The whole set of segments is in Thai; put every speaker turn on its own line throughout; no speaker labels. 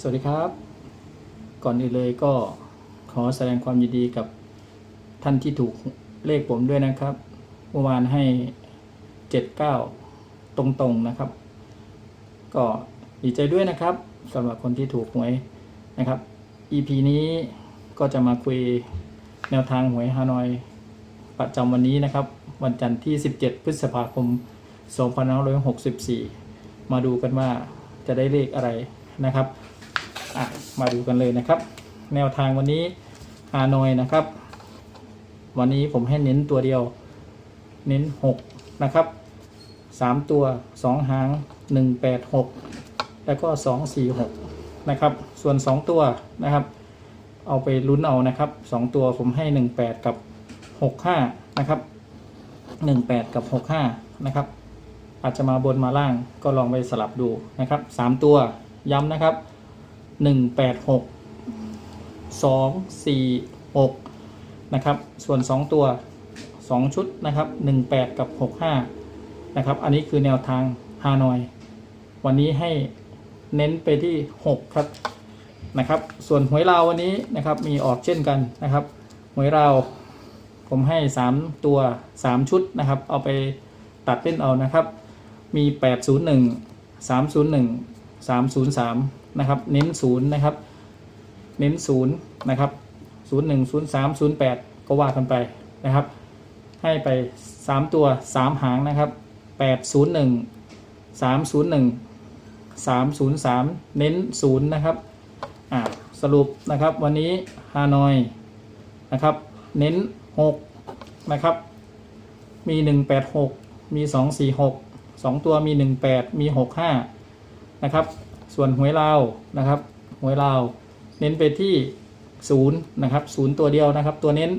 สวัสดีครับ ก่อนอื่นเลยก็ขอแสดงความยินดีกับท่านที่ถูกเลขผมด้วยนะครับ เมื่อวานให้เจ็ดเก้าตรงๆนะครับ ก็ดีใจด้วยนะครับสำหรับคนที่ถูกหวยนะครับ EP นี้ก็จะมาคุยแนวทางหวยฮานอยประจำวันนี้นะครับ วันจันทร์ที่ 17 พฤษภาคม 2564 มาดูกันว่าจะได้เลขอะไรนะครับ อะมาดูกันเลยนะครับ แนวทางวันนี้ฮานอยนะครับ วันนี้ผมให้เน้นตัวเดียว เน้น 6 นะครับ 3 ตัว 2 หาง 186 แล้วก็ 246 นะครับ ส่วน 2 ตัวนะครับ เอาไปลุ้นเอานะครับ 2 ตัวผมให้ 18 กับ 65 นะครับ 18 กับ 65 นะครับอาจจะมาบนมาล่างก็ลองไปสลับดูนะครับ 3 ตัวย้ำนะครับ 186 246นะครับ ส่วน2ตัว2ชุดนะครับ18กับ65นะครับ อันนี้คือแนวทางฮานอย วันนี้ให้เน้นไปที่6ครับนะครับ ส่วนหวยลาววันนี้นะครับมีออกเช่นกันนะครับหวยลาวผมให้ 3 ตัว 3 ชุดนะครับ เอาไปตัดเล่นเอานะครับ มี 801 301 303 นะครับ เน้น0นะครับ เน้น0นะครับ01 03 08ก็ว่ากันไปนะครับ ให้ไป3ตัว3หางนะครับ801 301 303เน้น0นะครับอ่าสรุปนะครับวันนี้ฮานอยนะครับ เน้น6นะครับ มี186มี246 2ตัวมี18มี65นะครับ ส่วนหวยลาวนะครับหวยลาวเน้นไปที่0นะครับ0ตัวเดียวนะครับ ตัวเน้น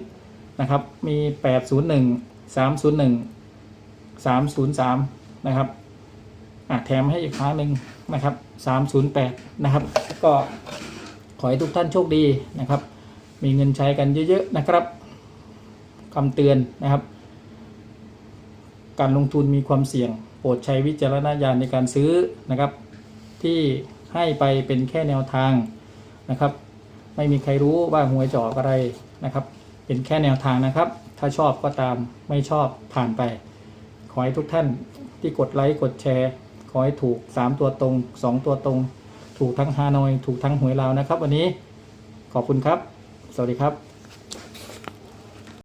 นะครับมี 801 301 303นะครับอะแถมให้อีกครั้งหนึ่งนะครับ308นะครับ ก็ขอให้ทุกท่านโชคดีนะครับ มีเงินใช้กันเยอะๆนะครับคำเตือนนะครับ การลงทุนมีความเสี่ยง โปรดใช้วิจารณญาณในการซื้อนะครับ ที่ให้ไปเป็นแค่แนวทางนะครับ ไม่มีใครรู้ว่าหวยจะออกอะไรนะครับ เป็นแค่แนวทางนะครับ ถ้าชอบก็ตามไม่ชอบผ่านไป ขอให้ทุกท่านที่กดไลค์กดแชร์ ขอให้ถูก 3 ตัวตรง 2 ตัวตรง ถูกทั้งฮานอย ถูกทั้งหวยลาวนะครับ วันนี้ขอบคุณครับ สวัสดีครับ